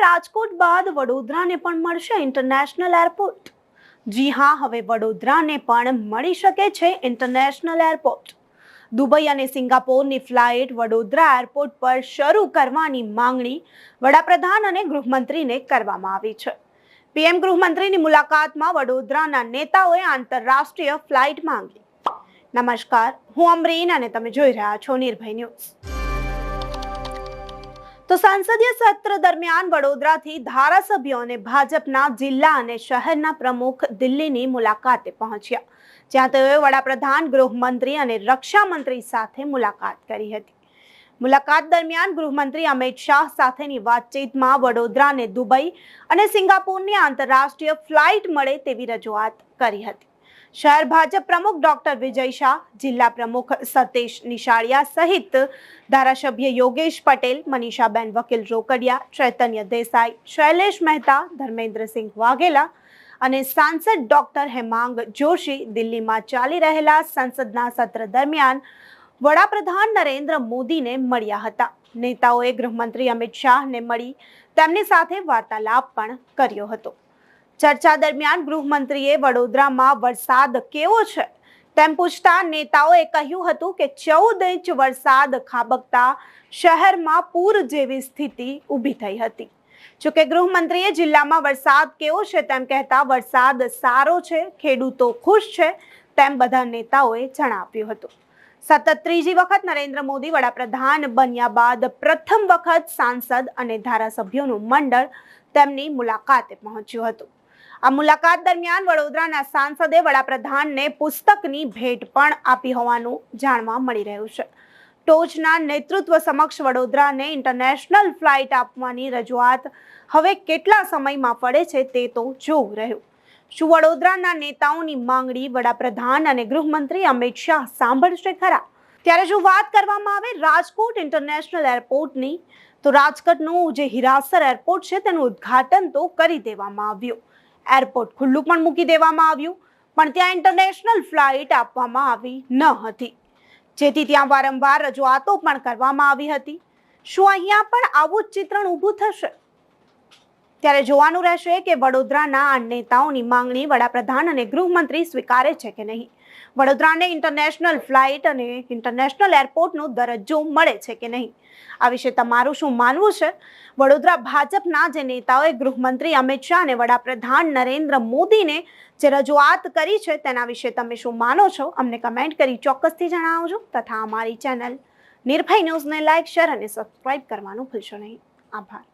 રાજકોટ બાદ વડોદરાને પણ મળશે ઇન્ટરનેશનલ એરપોર્ટ જી હા, હવે વડોદરાને પણ મળી શકે છે ઇન્ટરનેશનલ એરપોર્ટ દુબઈ અને સિંગાપોરની ફ્લાઇટ વડોદરા એરપોર્ટ પર શરૂ કરવાની માંગણી વડાપ્રધાન અને ગૃહમંત્રીને કરવામાં આવી છે. પીએમ ગૃહમંત્રીની મુલાકાતમાં વડોદરાના નેતાઓએ આંતરરાષ્ટ્રીય ફ્લાઇટ માંગી. નમસ્કાર, હું અમરીન અને તમે જોઈ રહ્યા છો નિર્ભય ન્યૂઝ. તો સંસદીય સત્ર દરમિયાન વડોદરાથી ધારાસભ્યો અને ભાજપના જિલ્લા અને શહેરના પ્રમુખ દિલ્હીની મુલાકાતે પહોંચ્યા. જ્યાં તેઓએ વડાપ્રધાન, ગૃહમંત્રી અને રક્ષામંત્રી સાથે મુલાકાત કરી હતી. મુલાકાત દરમિયાન ગૃહમંત્રી અમિત શાહ સાથેની વાતચીતમાં વડોદરાને દુબઈ અને સિંગાપુરની આંતરરાષ્ટ્રીય ફ્લાઇટ મળે તેવી રજૂઆત કરી હતી. શહેર ભાજપ પ્રમુખ ડોક્ટર વિજય શાહ, જિલ્લા પ્રમુખ સતીશ નિશાળિયા સહિત ધારાસભ્ય યોગેશ પટેલ, મનીષાબેન વકીલ રોકડિયા, ચૈતન્ય દેસાઈ, શૈલેષ મહેતા, ધર્મેન્દ્રસિંહ વાઘેલા અને સાંસદ ડોક્ટર હેમાંગ જોશી દિલ્હીમાં ચાલી રહેલા સંસદના સત્ર દરમિયાન વડાપ્રધાન નરેન્દ્ર મોદીને મળ્યા હતા. નેતાઓએ ગૃહમંત્રી અમિત શાહને મળી તેમની સાથે વાર્તાલાપ પણ કર્યો હતો. ચર્ચા દરમિયાન ગૃહમંત્રીએ વડોદરામાં વરસાદ કેવો છે તેમ પૂછતા નેતાઓએ કહ્યું હતું કે ચૌદ ઇંચ વરસાદ ખાબકતા શહેરમાં પૂર જેવી સ્થિતિ ઊભી થઈ હતી. જોકે ગૃહમંત્રીએ જિલ્લામાં વરસાદ કેવો છે તેમ કહેતા વરસાદ સારો છે, ખેડૂતો ખુશ છે તેમ બધા નેતાઓએ જણાવ્યું હતું. સતત ત્રીજી વખત નરેન્દ્ર મોદી વડાપ્રધાન બન્યા બાદ પ્રથમ વખત સાંસદ અને ધારાસભ્યોનું મંડળ તેમની મુલાકાતે પહોંચ્યું હતું. આ મુલાકાત દરમિયાન વડોદરાના સાંસદે વડાપ્રધાનને પુસ્તકની ભેટ પણ આપી હોવાનું જાણવા મળી રહ્યું છે. ટોચના નેતૃત્વ સમક્ષ વડોદરાને ઇન્ટરનેશનલ ફ્લાઇટ આપવાની રજૂઆત હવે કેટલા સમયમાં પડે છે તે તો જોવું રહ્યું. શું વડોદરાના નેતાઓની માંગણી વડાપ્રધાન અને ગૃહમંત્રી અમિત શાહ સાંભળશે ખરા? ત્યારે જો વાત કરવામાં આવે રાજકોટ ઇન્ટરનેશનલ એરપોર્ટની, તો રાજકોટનું જે હિરાસર એરપોર્ટ છે તેનું ઉદ્ઘાટન તો કરી દેવામાં આવ્યું. એરપોર્ટ ખુલ્લું પણ મૂકી દેવામાં આવ્યું, પણ ત્યાં ઇન્ટરનેશનલ ફ્લાઇટ આપવામાં આવી ન હતી. જેથી ત્યાં વારંવાર રજૂઆતો પણ કરવામાં આવી હતી. શું અહીંયા પણ આવું જ ચિત્રણ ઊભું થશે? ત્યારે જોવાનું રહેશે કે વડોદરાના આ નેતાઓની માંગણી વડાપ્રધાન અને ગૃહમંત્રી સ્વીકારે છે કે નહીં. વડોદરાને ઇન્ટરનેશનલ ફ્લાઇટ અને ઇન્ટરનેશનલ એરપોર્ટનો દરજ્જો મળે છે કે નહીં? આ વિશે તમારું શું માનવું છે? વડોદરા ભાજપના જે નેતાઓએ ગૃહમંત્રી અમિત શાહ અને વડાપ્રધાન નરેન્દ્ર મોદીને જે રજૂઆત કરી છે તેના વિશે તમે શું માનો છો? અમને કમેન્ટ કરી ચોક્કસથી જણાવજો તથા અમારી ચેનલ નિર્ભય ન્યૂઝને લાઇક શેર અને સબસ્ક્રાઇબ કરવાનું ભૂલશો નહીં. આભાર.